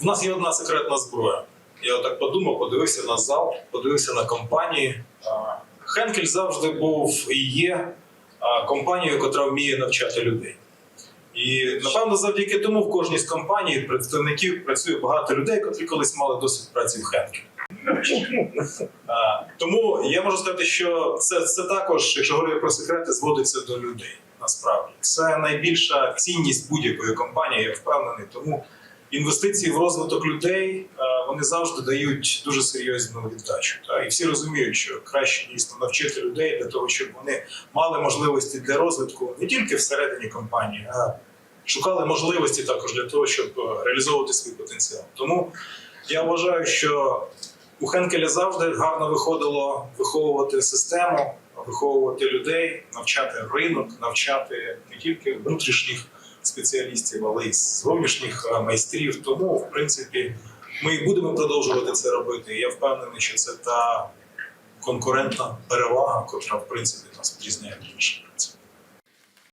В нас є одна секретна зброя. Я так подумав, подивився на зал, подивився на компанії. Хенкель завжди був і є компанією, яка вміє навчати людей. І напевно, завдяки тому в кожній з компаній представників працює багато людей, котрі колись мали досвід праці в Хенкелі. А, Тому я можу сказати, що це, це також, якщо говорити про секрети, зводиться до людей. Насправді це найбільша цінність будь-якої компанії, я впевнений. Тому інвестиції в розвиток людей е, вони завжди дають дуже серйозну віддачу. І всі розуміють, що краще дійсно навчити людей для того, щоб вони мали можливості для розвитку не тільки всередині компанії, а шукали можливості також для того, щоб е, реалізовувати свій потенціал. Тому я вважаю, що у Хенкеля завжди гарно виходило виховувати систему, виховувати людей, навчати ринок, навчати не тільки внутрішніх спеціалістів, але й зовнішніх е, майстрів. Тому, в принципі, ми будемо продовжувати це робити. Я впевнений, що це та конкурентна перевага, котра в принципі нас відрізняє від інших.